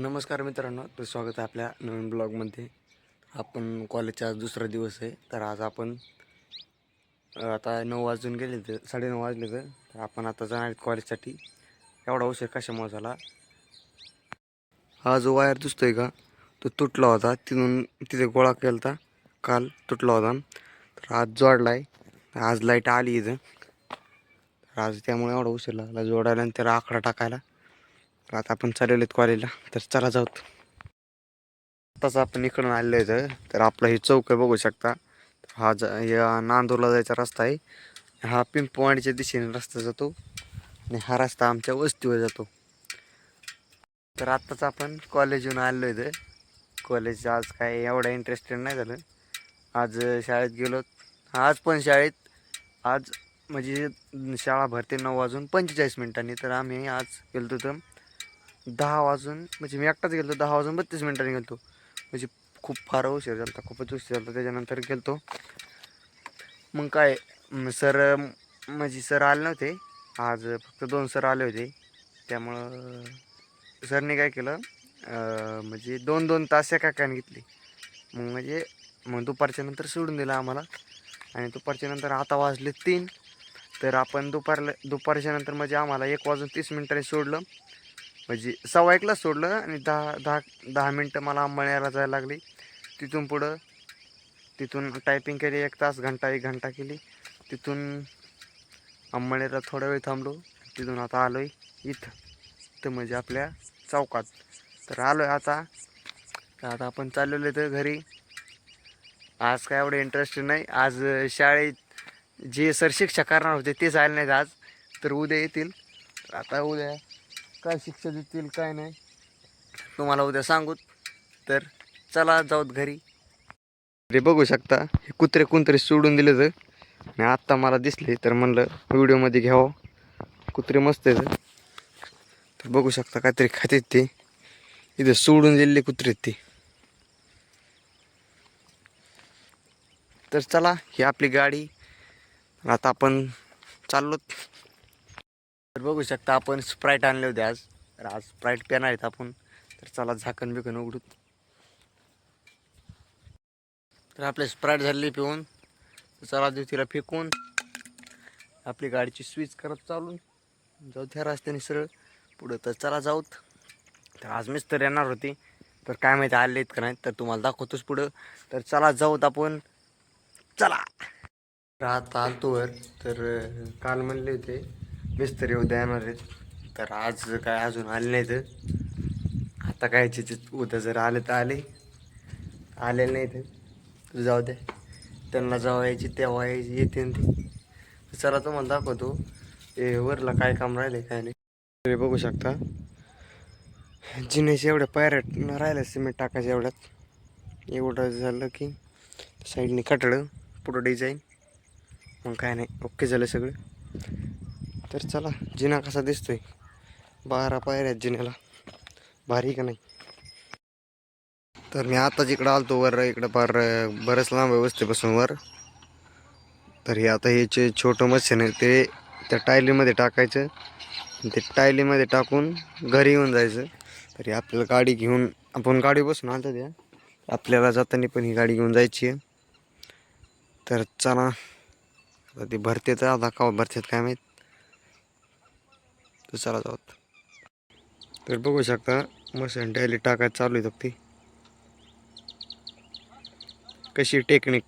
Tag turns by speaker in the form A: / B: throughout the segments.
A: नमस्कार मित्रांनो तर स्वागत आहे आपल्या नवीन ब्लॉगमध्ये. आपण कॉलेजचा आज दुसरा दिवस आहे तर आज आपण आता नऊ वाजून गेले तर साडेनऊ वाजले तर तर आपण आता जाणार आहेत कॉलेजसाठी. एवढा उशीर कशामुळे झाला? हा जो वायर दिसतोय का तो तुटला होता. तिथून तिथे गोळा केला होता काल तुटला होता. तर आज जोडला आहे आज लाइट आली इथं. तर आज त्यामुळे एवढा उशीर लागला जोडायला आणि त्याला आकडा टाकायला. तर आता आपण चाललेलो आहेत कॉलेजला तर चला जाऊत आताच आपण इकडून आलेलो आहे तर आपला हे चौक आहे बघू शकता. हा ज या नांदूरला जायचा रस्ता आहे. हा पिंपवाडीच्या दिशेने रस्ता जातो आणि हा रस्ता आमच्या वस्तीवर जातो. तर आत्ताच आपण कॉलेज येऊन आलेलो आहे कॉलेज आज काय एवढा इंटरेस्टेड नाही झालं. आज शाळेत गेलो. आज पण शाळेत. आज म्हणजे शाळा भरते नऊ वाजून पंचेचाळीस मिनिटांनी. तर आम्ही आज गेलो तर दहा वाजून म्हणजे मी एकटाच गेलो दहा वाजून बत्तीस मिनिटांनी गेलो म्हणजे खूप फार उशीर झाला होता खूपच उशीर झाला होता. त्याच्यानंतर गेलो मग काय सर म्हणजे सर आले नव्हते. आज फक्त दोन सर आले होते. त्यामुळं सरने काय केलं म्हणजे दोन दोन तास एका कान घेतली. मग म्हणजे मग दुपारच्या नंतर सोडून दिलं आम्हाला. आणि दुपारच्या नंतर आता वाजले तीन. तर आपण दुपारला दुपारच्या नंतर म्हणजे आम्हाला एक वाजून तीस मिनिटांनी सोडलं. म्हणजे सव्वा एकला सोडलं आणि दहा दहा दहा मिनटं मला अंबळण्याला जायला लागली. तिथून पुढं तिथून टायपिंग केली एक तास घंटा एक घंटा केली. तिथून अंबळनेरला थोडा वेळ थांबलो. तिथून आता आलो आहे इथं. इथं म्हणजे आपल्या चौकात. तर आलो आहे आता. तर आता आपण चाललेलो आहे तर घरी. आज काय एवढं इंटरेस्ट नाही. आज शाळेत जे सरशिक्षा करणार होते तेच आले नाहीत आज. तर उद्या येतील. आता उद्या काय शिक्षा देतील काय नाही. तुम्हाला उद्या सांगूत तर चला जाऊत घरी. रे बघू शकता हे कुत्रे कुंत्रे सोडून दिले तर आणि आत्ता मला दिसले तर म्हणलं व्हिडिओमध्ये घ्यावं. कुत्रे मस्त आहेत. तर बघू शकता काहीतरी खातेत ते. इथं सोडून दिलेले कुत्रे ते. तर चला ही आपली गाडी. आता आपण चाललोत. तर बघू शकता आपण स्प्राईट आणले होते आज. तर आज स्प्राईट पेन आहेत आपण. तर चला झाकण बिकन उघडू तर आपले स्प्राईट झालेली पिऊन. चला देऊ तिला फेकून. आपली गाडीची स्विच करत चालून. जाऊ त्या रस्त्याने सरळ. पुढं तर चला जाऊत. तर आज मिस्तर येणार होती. तर काय माहिती आले का नाही तर तुम्हाला दाखवतोच पुढं. तर चला जाऊत आपण. चला. राहत आलतो वर. तर काल म्हणले होते मिस्त्री उद्या येणार आहेत. तर आज काय अजून आले नाही तर आता काय जिथे उद्या जर आले तर आले. आले नाही तर जाऊ द्या त्यांना जाऊ यायची तेव्हा यायची येते ते. चला तुम्हाला दाखवतो. ए वरला काय काम राहिले काय नाही. तुम्ही बघू शकता. जिन्याच्या एवढ्या पायऱ्या राहिल्या सिमेंट टाकायच्या एवढ्यात. एवढं झालं की साईडने कटडं पुढं डिझाईन मग काय नाही ओके झालं सगळं. तर चला जिना कसा दिसतोय? बारा पायऱ्या आहेत जिन्याला. भारी का नाही? तर मी आताच इकडं आलतो वर इकडं फार बरंच लांब आहे वस्तीपासून वर. तर हे आता हे जे छोटं मशीन आहे ते त्या टायलीमध्ये टाकायचं. ते टायलीमध्ये टाकून घरी येऊन जायचं. तर हे आपल्याला गाडी घेऊन आपण गाडी बसून आलतो त्या. आपल्याला जाताना पण ही गाडी घेऊन जायची आहे. तर चला ते भरते तर आता का भरतेत काय माहीत. तर चला जाऊ तर बघू शकता मशीन डायली टाकायला चालू आहे ती कशी टेक्निक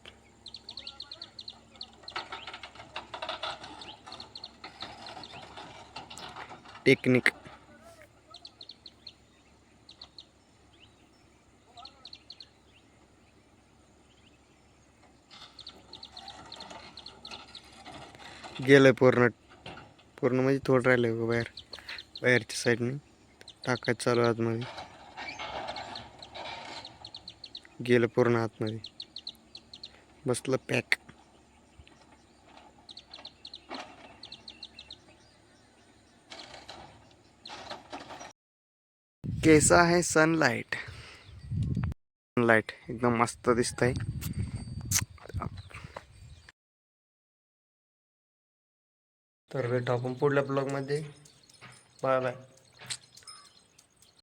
A: टेक्निक गेलं पूर्ण पूर्ण म्हणजे थोडं राहिलं आहे बाहेर. बाहेरच्या साईडने टाकायचं चालू आहे आतमध्ये. गेलं पूर्ण आतमध्ये. बसलं पॅक कैसा आहे सनलाईट सनलाईट एकदम मस्त दिसत आहे तर भेटू आपण पुढल्या ब्लॉगमध्ये. Bye bye.